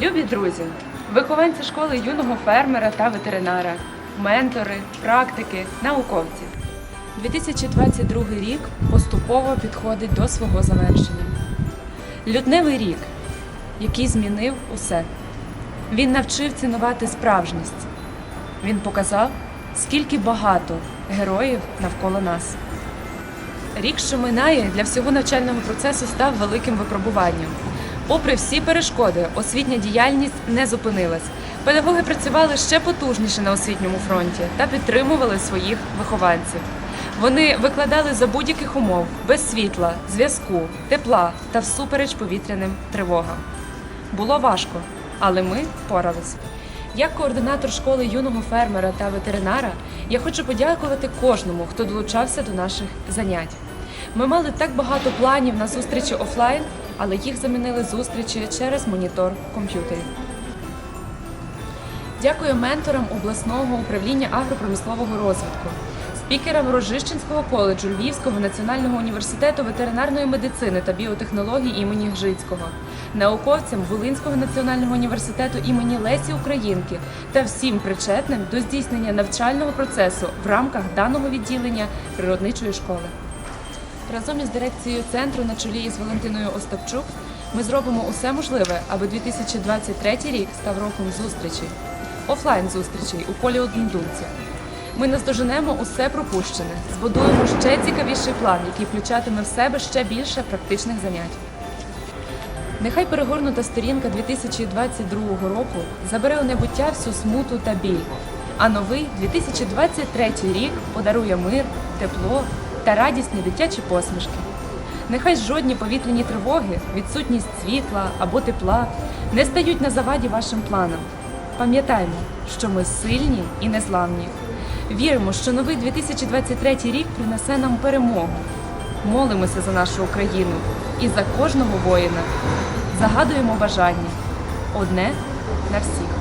Любі друзі, вихованці школи юного фермера та ветеринара, ментори, практики, науковці. 2022 рік поступово підходить до свого завершення. Лютневий рік, який змінив усе. Він навчив цінувати справжність. Він показав, скільки багато героїв навколо нас. Рік, що минає, для всього навчального процесу став великим випробуванням. Попри всі перешкоди, освітня діяльність не зупинилась. Педагоги працювали ще потужніше на освітньому фронті та підтримували своїх вихованців. Вони викладали за будь-яких умов, без світла, зв'язку, тепла та всупереч повітряним тривогам. Було важко, але ми впорались. Як координатор школи юного фермера та ветеринара, я хочу подякувати кожному, хто долучався до наших занять. Ми мали так багато планів на зустрічі офлайн, але їх замінили зустрічі через монітор комп'ютерів. Дякую менторам обласного управління агропромислового розвитку, спікерам Рожищенського коледжу Львівського національного університету ветеринарної медицини та біотехнологій імені Гжицького, науковцям Волинського національного університету імені Лесі Українки та всім причетним до здійснення навчального процесу в рамках даного відділення природничої школи. Разом із дирекцією центру на чолі із Валентиною Остапчук ми зробимо усе можливе, аби 2023 рік став роком зустрічей, офлайн зустрічей у полі однодумця. Ми наздоженемо усе пропущене, збудуємо ще цікавіший план, який включатиме в себе ще більше практичних занять. Нехай перегорнута сторінка 2022 року забере у небуття всю смуту та біль, а новий 2023 рік подарує мир, тепло та радісні дитячі посмішки. Нехай жодні повітряні тривоги, відсутність світла або тепла не стають на заваді вашим планам. Пам'ятаймо, що ми сильні і незламні. Віримо, що новий 2023 рік принесе нам перемогу. Молимося за нашу Україну і за кожного воїна. Загадуємо бажання одне на всіх.